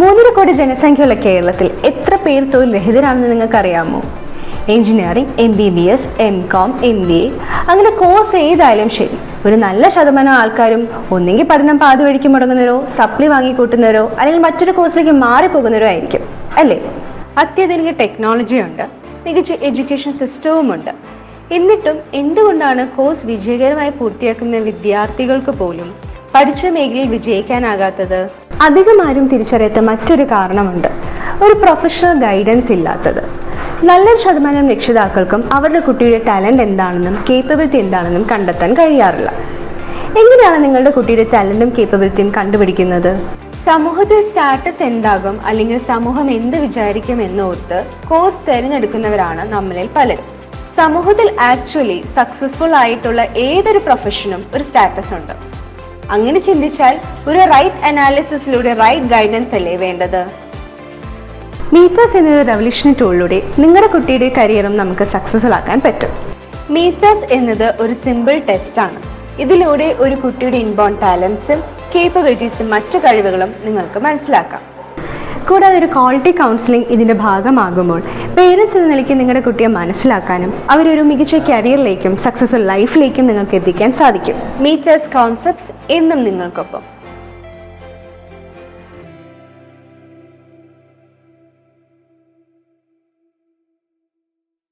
മൂന്നര കോടി ജനസംഖ്യയുള്ള കേരളത്തിൽ എത്ര പേർ തൊഴിൽ രഹിതരാണെന്ന് നിങ്ങൾക്കറിയാമോ? Engineering M B B S M Com M B A അങ്ങനെ കോഴ്സ് ഏതായാലും ശരി. ഒരു നല്ല ശതമാനം ആൾക്കാരും ഒന്നെങ്കിൽ പഠനം പാതി വഴിക്ക് മുടങ്ങുന്നവരോ സപ്ലി വാങ്ങിക്കൂട്ടുന്നവരോ അല്ലെങ്കിൽ മറ്റൊരു കോഴ്സിലേക്ക് മാറിപ്പോകുന്നവരോ ആയിരിക്കും അല്ലേ? അത്യാധുനിക ടെക്നോളജിയുണ്ട് മികച്ച എഡ്യൂക്കേഷൻ സിസ്റ്റവും ഉണ്ട്. എന്നിട്ടും എന്തുകൊണ്ടാണ് കോഴ്സ് വിജയകരമായി പൂർത്തിയാക്കുന്ന വിദ്യാർത്ഥികൾക്ക് പോലും പഠിച്ച മേഖലയിൽ വിജയിക്കാനാകാത്തത്? അധികം ആരും തിരിച്ചറിയാത്ത മറ്റൊരു കാരണമുണ്ട്. ഒരു പ്രൊഫഷണൽ ഗൈഡൻസ് ഇല്ലാത്തത്. നല്ലൊരു ശതമാനം രക്ഷിതാക്കൾക്കും അവരുടെ കുട്ടിയുടെ ടാലന്റ് എന്താണെന്നും കേപ്പബിലിറ്റി എന്താണെന്നും കണ്ടെത്താൻ കഴിയാറില്ല. എങ്ങനെയാണ് നിങ്ങളുടെ കുട്ടിയുടെ ടാലന്റും കേപ്പബിലിറ്റിയും കണ്ടുപിടിക്കുന്നത്? സമൂഹത്തിൽ സ്റ്റാറ്റസ് എന്താകും? അല്ലെങ്കിൽ സമൂഹം എന്ത് വിചാരിക്കും എന്നോർത്ത് കോഴ്സ് തിരഞ്ഞെടുക്കുന്നവരാണ് നമ്മളിൽ പലരും. സമൂഹത്തിൽ ആക്ച്വലി സക്സസ്ഫുൾ ആയിട്ടുള്ള ഏതൊരു പ്രൊഫഷനും ഒരു സ്റ്റാറ്റസ് ഉണ്ട്. അങ്ങനെ ചിന്തിച്ചാൽ ഒരു റൈറ്റ് അനാലിസിസിലൂടെ റൈറ്റ് ഗൈഡൻസ് അല്ലേ വേണ്ടത്? മീറ്റേഴ്സ് എന്നൊരു റെവല്യൂഷണറി ടൂളിലൂടെ നിങ്ങളുടെ കുട്ടിയുടെ കരിയറും നമുക്ക് സക്സസ്ഫുൾ ആക്കാൻ പറ്റും. മീറ്റേഴ്സ് എന്നത് ഒരു സിമ്പിൾ ടെസ്റ്റ് ആണ്. ഇതിലൂടെ ഒരു കുട്ടിയുടെ ഇൻബോൺ ടാലൻസും കേപ്പബിലിറ്റീസും മറ്റു കഴിവുകളും നിങ്ങൾക്ക് മനസ്സിലാക്കാം. കൂടാതെ ഒരു ക്വാളിറ്റി കൗൺസിലിംഗ് ഇതിന്റെ ഭാഗമാകുമ്പോൾ പേരൻസ് എന്ന നിലയ്ക്ക് നിങ്ങളുടെ കുട്ടിയെ മനസ്സിലാക്കാനും അവരൊരു മികച്ച കരിയറിലേക്കും സക്സസ്ഫുൾ ലൈഫിലേക്കും നിങ്ങൾക്ക് എത്തിക്കാൻ സാധിക്കും. മീറ്റേഴ്സ് കോൺസെപ്റ്റ്സ് എന്നും നിങ്ങൾക്കൊപ്പം.